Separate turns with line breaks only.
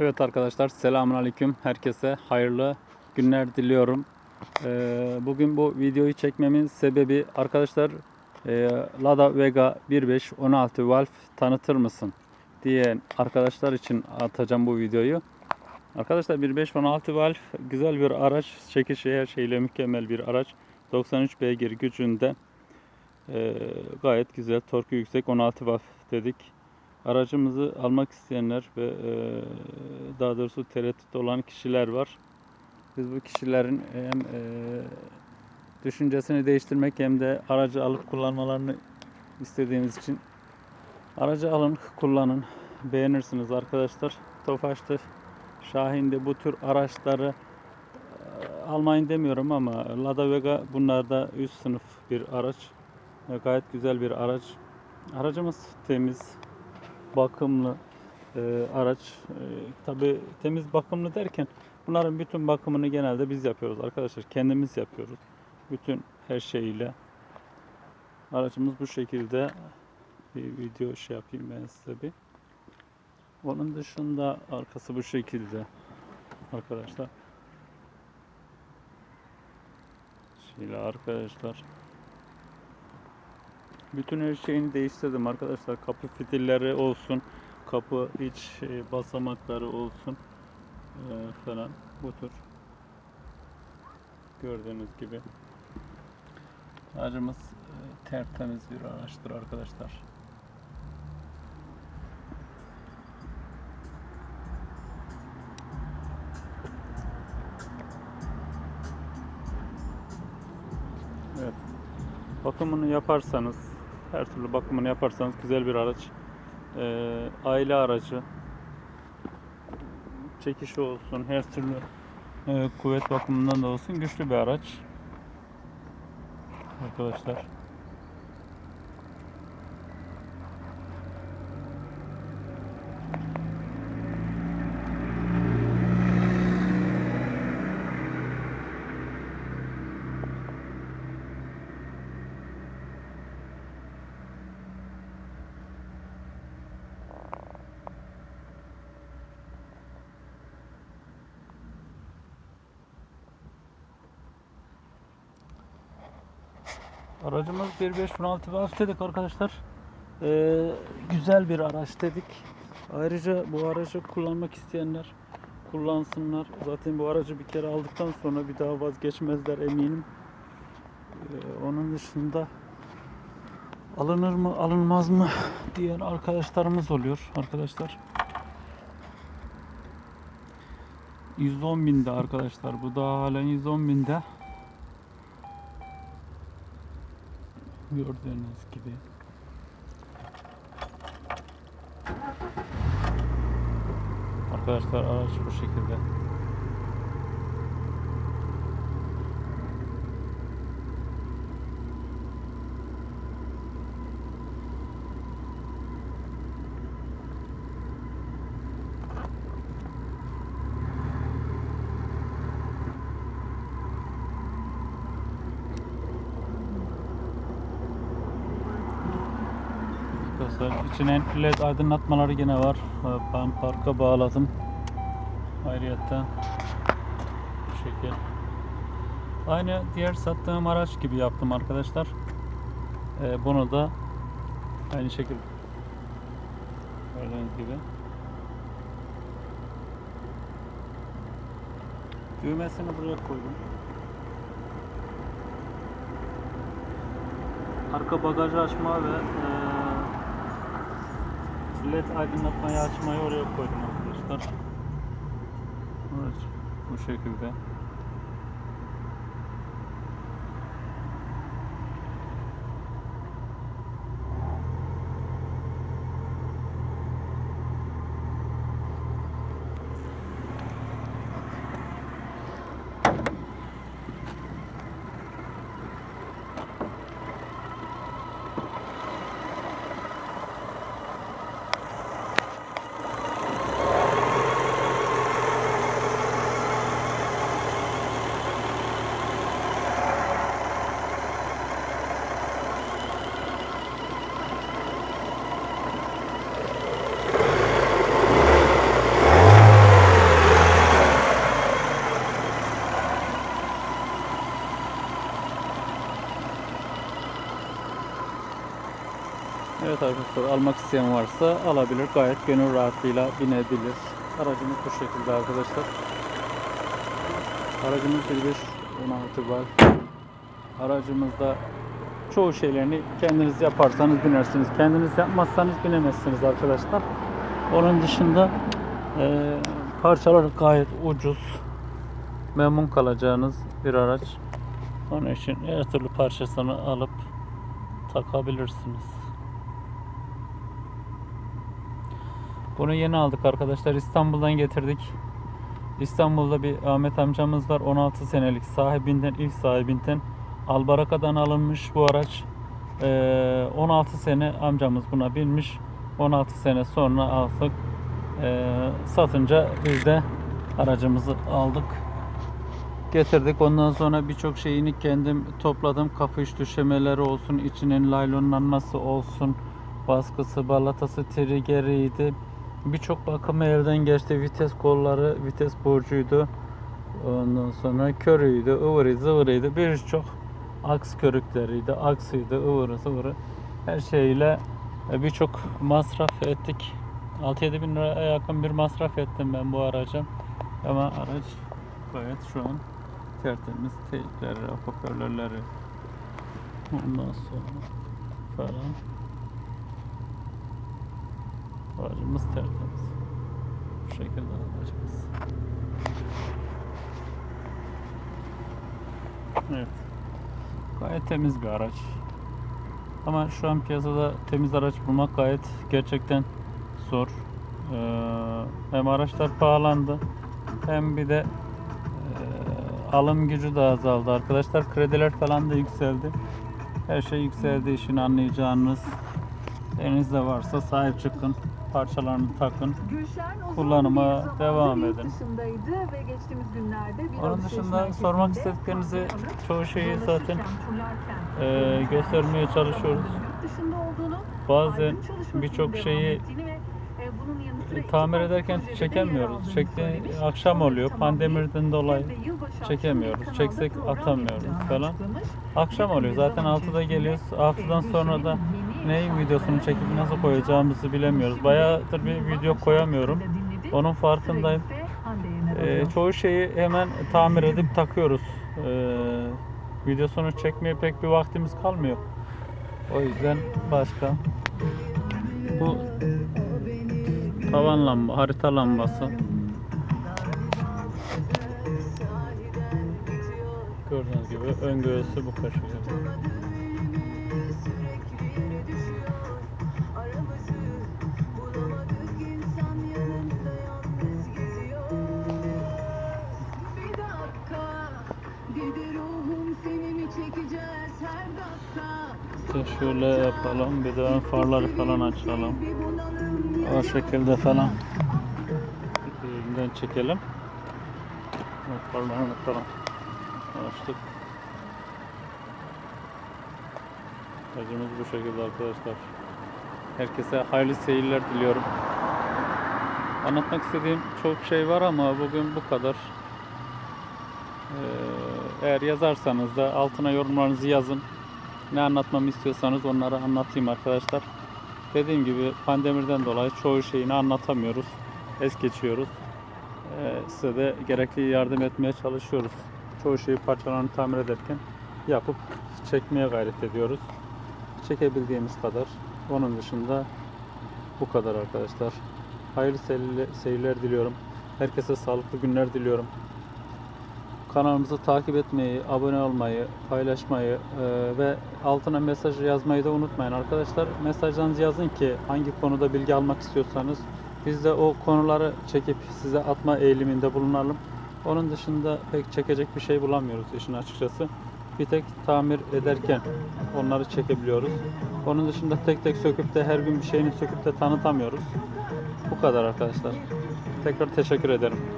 Evet arkadaşlar selamun aleyküm. Herkese hayırlı günler diliyorum. Ee, bugün bu videoyu çekmemin sebebi arkadaşlar e, Lada Vega 1.5 16 valve tanıtır mısın diye arkadaşlar için atacağım bu videoyu. Arkadaşlar 1.5 16 valve güzel bir araç. Çekişi her şeyle mükemmel bir araç. 93 beygir gücünde Ee, gayet güzel torku yüksek 16 valve dedik. Aracımızı almak isteyenler ve e, daha doğrusu tereddüt olan kişiler var. Biz bu kişilerin hem e, düşüncesini değiştirmek hem de aracı alıp kullanmalarını istediğimiz için aracı alın, kullanın. Beğenirsiniz arkadaşlar. Tofaş'ta, Şahin'de bu tür araçları e, almayın demiyorum ama Lada Vega bunlarda üst sınıf bir araç. Gayet güzel bir araç. Aracımız temiz, bakımlı e, araç. E, Tabi temiz bakımlı derken bunların bütün bakımını genelde biz yapıyoruz arkadaşlar. Kendimiz yapıyoruz. Bütün her şeyiyle. Aracımız bu şekilde bir video şey yapayım ben size bir. Onun dışında arkası bu şekilde arkadaşlar. Şöyle arkadaşlar. Bütün her şeyini değiştirdim arkadaşlar. Kapı fitilleri olsun, kapı iç e, basamakları olsun e, falan bu tür. Gördüğünüz gibi. Aracımız e, tertemiz bir araçtır arkadaşlar. Evet. Bakımını yaparsanız, her türlü bakımını yaparsanız güzel bir araç. Ee, aile aracı. Çekişi olsun, her türlü e, kuvvet bakımından da olsun güçlü bir araç. Arkadaşlar. Aracımız 1.5 valve dedik arkadaşlar. Ee, güzel bir araç dedik. Ayrıca bu aracı kullanmak isteyenler kullansınlar. Zaten bu aracı bir kere aldıktan sonra bir daha vazgeçmezler eminim. Ee, onun dışında alınır mı alınmaz mı diyen arkadaşlarımız oluyor arkadaşlar. 110 binde arkadaşlar. Bu da halen 110 binde. Gördüğünüz gibi. Arkadaşlar araç bu şekilde. Arkadaşlar içine led aydınlatmaları yine var. Ee, Ben parka bağladım. Ayrıyetten bu şekil. Aynı diğer sattığım araç gibi yaptım arkadaşlar. Ee, bunu da aynı şekilde gördüğünüz gibi. Düğmesini buraya koydum. Arka bagajı açma ve eee led aydınlatmayı açmayı oraya koydum arkadaşlar. Evet, bu şekilde. Arkadaşlar. Almak isteyen varsa alabilir. Gayet gönül rahatlığıyla binebilir. Aracımız bu şekilde arkadaşlar. Aracımız 1516 var. Aracımızda çoğu şeylerini kendiniz yaparsanız binersiniz. Kendiniz yapmazsanız binemezsiniz arkadaşlar. Onun dışında eee parçalar gayet ucuz. Memnun kalacağınız bir araç. Onun için her türlü parçasını alıp takabilirsiniz. Bunu yeni aldık arkadaşlar. İstanbul'dan getirdik. İstanbul'da bir Ahmet amcamız var. 16 senelik sahibinden, ilk sahibinden Albaraka'dan alınmış bu araç. Ee, 16 sene amcamız buna binmiş. 16 sene sonra aldık. Ee, satınca biz de aracımızı aldık. Getirdik. Ondan sonra birçok şeyini kendim topladım. Kapı iç düşemeleri olsun, içinin laylonlanması olsun, baskısı, balatası, triggeriydi. Birçok bakımı elden geçti. Vites kolları, vites burcuydu. Ondan sonra körüydü, ıvırı zıvırıydı. Birçok aks körükleriydi, aksıydı, ıvırı zıvırı. Her şeyle e, birçok masraf ettik. 6-7 bin liraya yakın bir masraf ettim ben bu araca. Ama araç gayet şu an tertemiz. Teypleri, hoparlörleri ondan sonra falan. Aracımız tertemiz. Bu şekilde aracımız. Evet. Gayet temiz bir araç. Ama şu an piyasada temiz araç bulmak gayet gerçekten zor. Ee, hem araçlar pahalandı hem bir de e, alım gücü de azaldı arkadaşlar. Krediler falan da yükseldi. Her şey yükseldi işini anlayacağınız. Elinizde varsa sahip çıkın. Parçalarını takın. Kullanıma devam edin.
dışındaydı ve geçtiğimiz günlerde bir
Onun dışında sormak istediklerinizi çoğu şeyi zaten e, göstermeye çalışıyoruz. Bazen birçok şeyi tamir ederken çekemiyoruz. Çekti akşam oluyor. Pandemiden dolayı çekemiyoruz. Çeksek atamıyoruz falan. Akşam oluyor. Zaten 6'da geliyoruz. 6'dan sonra da neyin videosunu çekip nasıl koyacağımızı bilemiyoruz. Bayağıdır bir video koyamıyorum. Onun farkındayım. Ee, çoğu şeyi hemen tamir edip takıyoruz. Ee, videosunu çekmeye pek bir vaktimiz kalmıyor. O yüzden başka. Bu tavan lamba, harita lambası. Gördüğünüz gibi ön göğüsü bu kaşıyor. İşte şöyle yapalım. Bir de farları falan açalım. O şekilde falan. Birinden çekelim. Farlarını falan açtık. Aracımız bu şekilde arkadaşlar. Herkese hayırlı seyirler diliyorum. Anlatmak istediğim çok şey var ama bugün bu kadar. Ee, eğer yazarsanız da altına yorumlarınızı yazın. Ne anlatmamı istiyorsanız onları anlatayım arkadaşlar. Dediğim gibi pandemiden dolayı çoğu şeyini anlatamıyoruz. Es geçiyoruz. Ee, size de gerekli yardım etmeye çalışıyoruz. Çoğu şeyi parçalarını tamir ederken yapıp çekmeye gayret ediyoruz. Çekebildiğimiz kadar. Onun dışında bu kadar arkadaşlar. Hayırlı seyirler, diliyorum. Herkese sağlıklı günler diliyorum. Kanalımızı takip etmeyi, abone olmayı, paylaşmayı e, ve altına mesaj yazmayı da unutmayın arkadaşlar. Mesajlarınızı yazın ki hangi konuda bilgi almak istiyorsanız biz de o konuları çekip size atma eğiliminde bulunalım. Onun dışında pek çekecek bir şey bulamıyoruz işin açıkçası. Bir tek tamir ederken onları çekebiliyoruz. Onun dışında tek tek söküp de her gün bir şeyini söküp de tanıtamıyoruz. Bu kadar arkadaşlar. Tekrar teşekkür ederim.